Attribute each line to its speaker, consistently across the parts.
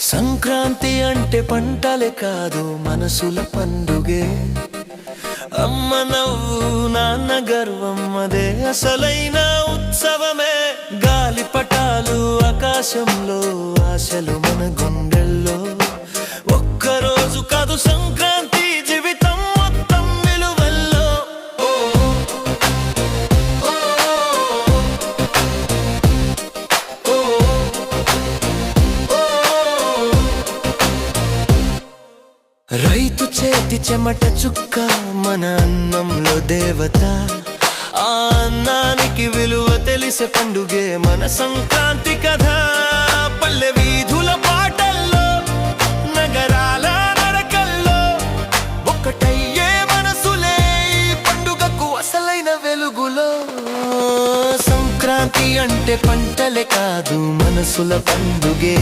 Speaker 1: సంక్రాంతి అంటే పంటలే కాదు మనసుల పండుగే. అమ్మ నవ్వు నాన్న గర్వం అదే అసలైన ఉత్సవమే. గాలిపటాలు ఆకాశంలో ఆశలు మన రైతు చేతి చెమట చుక్క మన అన్నంలో దేవత. ఆ అన్నానికి విలువ తెలిసే పండుగే మన సంక్రాంతి కథ. పల్లె వీధుల పాటల్లో నగరాల నడకల్లో ఒక్కటయ్యే మనసులే పండుగకు అసలైన వెలుగులో. సంక్రాంతి అంటే పంటలే కాదు మనసుల పండుగే.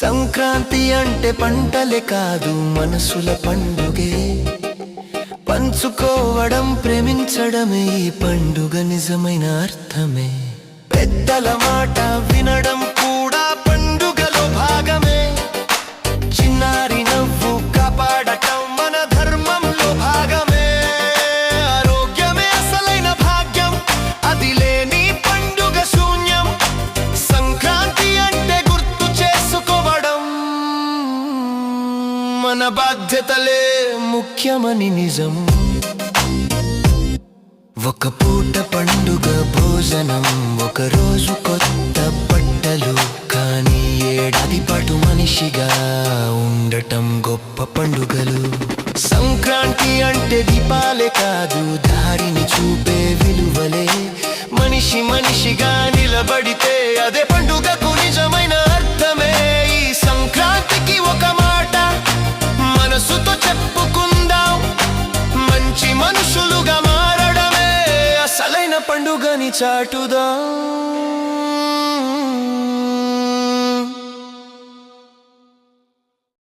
Speaker 1: సంక్రాంతి అంటే పంటలే కాదు మనసుల పండుగే. పంచుకోవడం ప్రేమించడమే ఈ పండుగ నిజమైన అర్థమే. పెద్దల మాట వినడం మన బాధ్యతలే ముఖ్యమని నిజం ఒక పూట పండుగ భోజనం ఒక రోజు కొత్త బట్టలు కానీ ఏడాది పాటు మనిషిగా ఉండటం గొప్ప పండుగలు. సంక్రాంతి అంటే దీపాలే కాదు దారిని చూపే విలువలే. మనిషి మనిషిగా నిలబడితే అదే అసలైన చాటుదా?